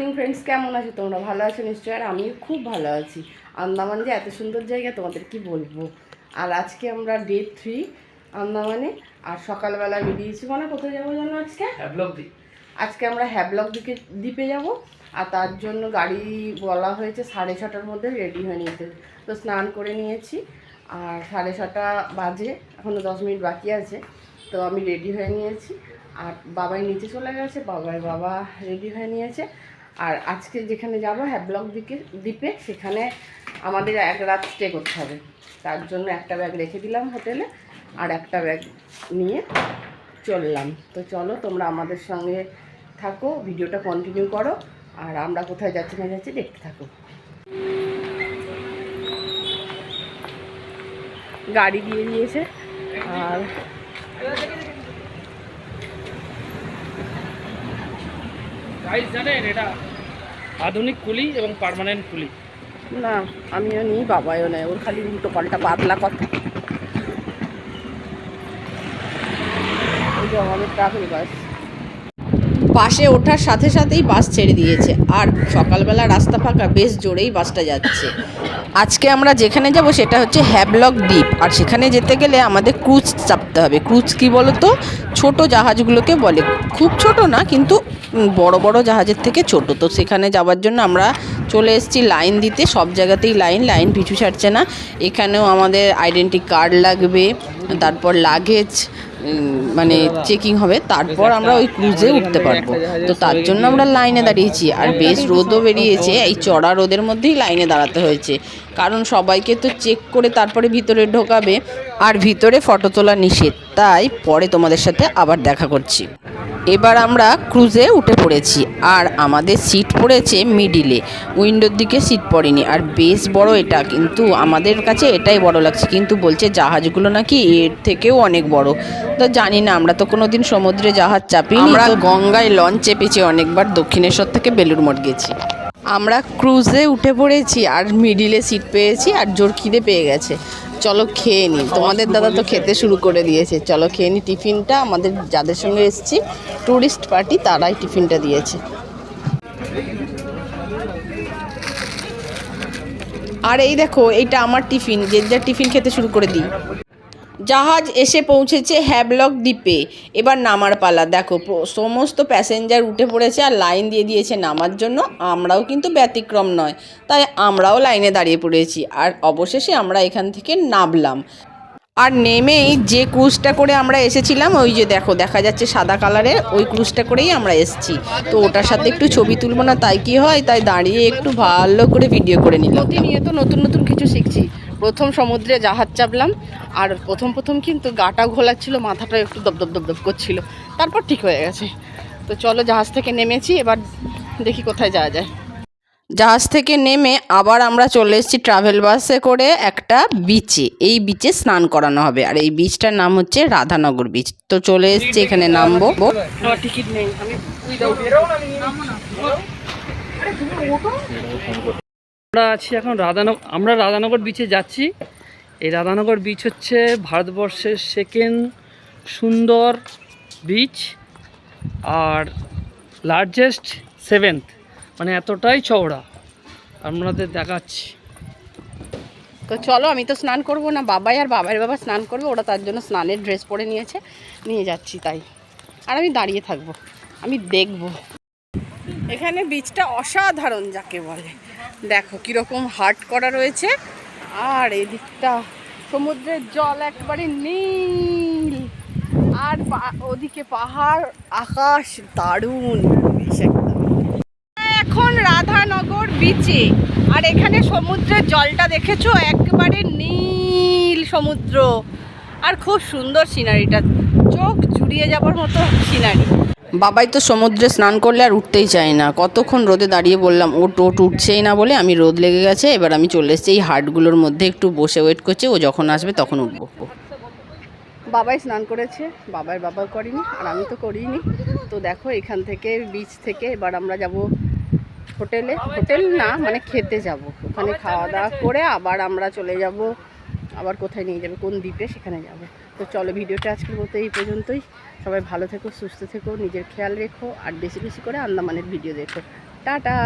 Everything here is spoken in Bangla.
মর্নিং ফ্রেন্ডস কেমন আছো তোমরা? ভালো আছো নিশ্চয়ই? আর আমিও খুব ভালো আছি। আন্দামান যে এত সুন্দর জায়গা তোমাদের কি বলব? আর আজকে আমরা ডে থ্রি আন্দামানে। আর সকালবেলা বেরিয়েছি মানে কোথায় যাব জানো আজকে? হ্যাভলক দ্বীপ। আজকে আমরা হ্যাবলক দিকে দ্বীপে যাব। আর তার জন্য গাড়ি বলা হয়েছে সাড়ে ছটার মধ্যে রেডি হয়ে নিতে। তো স্নান করে নিয়েছি। আর সাড়ে ছটা বাজে এখনও দশ মিনিট বাকি আছে। তো আমি রেডি হয়ে নিয়েছি। আর বাবাই নিচে চলে গেছে। বাবাই বাবা রেডি হয়ে নিয়েছে। আর আজকে যেখানে যাব হ্যাবলক দিকে দ্বীপে সেখানে আমাদের এক রাত স্টে করতে হবে। তার জন্য একটা ব্যাগ রেখে দিলাম হোটেলে আর একটা ব্যাগ নিয়ে চললাম। তো চলো, তোমরা আমাদের সঙ্গে থাকো, ভিডিওটা কন্টিনিউ করো আর আমরা কোথায় যাচ্ছি না যাচ্ছি দেখতে থাকো। গাড়ি দিয়ে দিয়েছে আর গাইস জানেন, এটা আধুনিক কুলি এবং পারমানেন্ট কুলি। না, আমিও নিই বাবাও নেয় ওর খালি উল্টো পাল্টা পাতলা কথা। ওই যে ট্রাভেল বাস বাসে ওঠার সাথে সাথেই বাস ছেড়ে দিয়েছে। আর সকালবেলা রাস্তা ফাঁকা, বেশ জোরেই বাসটা যাচ্ছে। আজকে আমরা যেখানে যাব সেটা হচ্ছে হ্যাবলক দ্বীপ। আর সেখানে যেতে গেলে আমাদের ক্রুজ চাপতে হবে। ক্রুজ কি বলো তো ছোট জাহাজগুলোকে বলে। খুব ছোট না, কিন্তু বড় বড় জাহাজের থেকে ছোট। তো সেখানে যাওয়ার জন্য আমরা চলে এসেছি লাইন দিতে। সব জায়গাতেই লাইন লাইন পিছু ছাড়ছে না। এখানেও আমাদের আইডেন্টি কার্ড লাগবে, তারপর লাগেজ মানে চেকিং হবে তারপর আমরা ওই ক্রুজে উঠতে পারব। তো তার জন্য আমরা লাইনে দাঁড়িয়েছি আর বেশ রোদও বেরিয়েছে এই চড়া রোদের মধ্যেই লাইনে দাঁড়াতে হয়েছে। কারণ সবাইকে তো চেক করে তারপরে ভিতরে ঢোকাবে আর ভিতরে ফটো তোলা নিষেধ। তাই পরে তোমাদের সাথে আবার দেখা করছি। এবার আমরা ক্রুজে উঠে পড়েছি। আর আমাদের সিট পড়েছে মিডিলে উইন্ডোর দিকে সিট পড়েনি। আর বেশ বড় এটা কিন্তু আমাদের কাছে এটাই বড় লাগছে। কিন্তু বলছে জাহাজগুলো নাকি এর থেকেও অনেক বড়। তো জানি না আমরা তো কোনো দিন সমুদ্রে জাহাজ চাপি আমরা গঙ্গায় লঞ্চ চেপেছি অনেকবার দক্ষিণেশ্বর থেকে বেলুর মঠ গেছি। আমরা ক্রুজে উঠে পড়েছি আর মিডিলে সিট পেয়েছি আর জোর খিদে পেয়ে গেছে। চলো খেয়ে নিই তোমাদের দাদা তো খেতে শুরু করে দিয়েছে। চলো খেয়ে নিই টিফিনটা। আমাদের যাদের সঙ্গে এসেছি ট্যুরিস্ট পার্টি তারাই টিফিনটা দিয়েছে। আর এই দেখো, এইটা আমার টিফিন। যে যা টিফিন খেতে শুরু করে দিই। জাহাজ এসে পৌঁছেছে হ্যাবলক দ্বীপে। এবার নামার পালা। দেখো সমস্ত প্যাসেঞ্জার উঠে পড়েছে আর লাইন দিয়ে দিয়েছে নামার জন্য। আমরাও কিন্তু ব্যতিক্রম নয়, তাই আমরাও লাইনে দাঁড়িয়ে পড়েছি। আর অবশেষে আমরা এখান থেকে নামলাম। আর নেমেই যে ক্রুজটা করে আমরা এসেছিলাম, ওই যে দেখো, দেখা যাচ্ছে সাদা কালারের ওই ক্রুজটা করেই আমরা এসেছি। তো ওটার সাথে একটু ছবি তুলবো না, তাই কি হয়? তাই দাঁড়িয়ে একটু ভালো করে ভিডিও করে নিলাম। প্রতিনিয়ত নতুন নতুন কিছু শিখছি। প্রথম সমুদ্রে জাহাজ চাপলাম আর প্রথম প্রথম কিন্তু গাটা ঘোলাচ্ছিল মাথাটা একটু দপদপ দপদপ করছিল। তারপর ঠিক হয়ে গেছে। তো চলো জাহাজ থেকে নেমেছি এবার দেখি কোথায় যাওয়া যায়। জাহাজ থেকে নেমে আবার আমরা চলে এসেছি ট্রাভেল বাসে করে একটা বিচে এই বিচে স্নান করানো হবে। আর এই বিচটার নাম হচ্ছে রাধানগর বিচ তো চলে এসেছি এখানে নামবো। টিকিট নেই আমি আমরা আছি এখন রাধানগর আমরা রাধানগর বিচে যাচ্ছি। এই রাধানগর বিচ হচ্ছে ভারতবর্ষের সেকেন্ড সুন্দর বিচ আর লার্জেস্ট সেভেন্থ মানে এতটাই চওড়া। আপনাদের দেখাচ্ছি। তো চলো, আমি তো স্নান করব না, বাবাই আর বাবার বাবা স্নান করবে, ওরা তার জন্য স্নানের ড্রেস পরে নিয়েছে, নিয়ে যাচ্ছি তাই। আর আমি দাঁড়িয়ে থাকব, আমি দেখব। এখানে বীজটা অসাধারণ যাকে বলে। দেখো, কীরকম হার্ট করা রয়েছে। আর এদিকটা সমুদ্রের জল একবারে নীল। আর ওদিকে পাহাড়, আকাশ দারুণ এখন রাধানগর বিচে আর এখানে সমুদ্রের জলটা দেখেছ? একেবারে নীল সমুদ্র। আর খুব সুন্দর সিনারিটা চোখ জুড়িয়ে যাবার মতো সিনারি বাবাই তো সমুদ্রে স্নান করলে আর উঠতেই চায় না। কতক্ষণ রোদে দাঁড়িয়ে বললাম ও টোট উঠছেই না বলে আমি রোদ লেগে গেছে, এবার আমি চলে এসেছি এই হাটগুলোর মধ্যে, একটু বসে ওয়েট করছে, ও যখন আসবে তখন উঠবো। বাবাই স্নান করেছে বাবার বাবা করিনি, আর আমি তো করিনি। তো দেখো এখান থেকে বিচ থেকে এবার আমরা যাব হোটেলে। হোটেল না মানে খেতে যাব। ওখানে খাওয়া দাওয়া করে আবার আমরা চলে যাব আবার কোথায় নিয়ে যাবে, কোন দ্বীপে সেখানে যাবে। তো চলো ভিডিওটা আজকের মতো এই পর্যন্তই। সবাই ভালো থেকো, সুস্থ থেকো, নিজের খেয়াল রেখো, আর বেশি বেশি করে আন্দামানের ভিডিও দেখো। টাটা!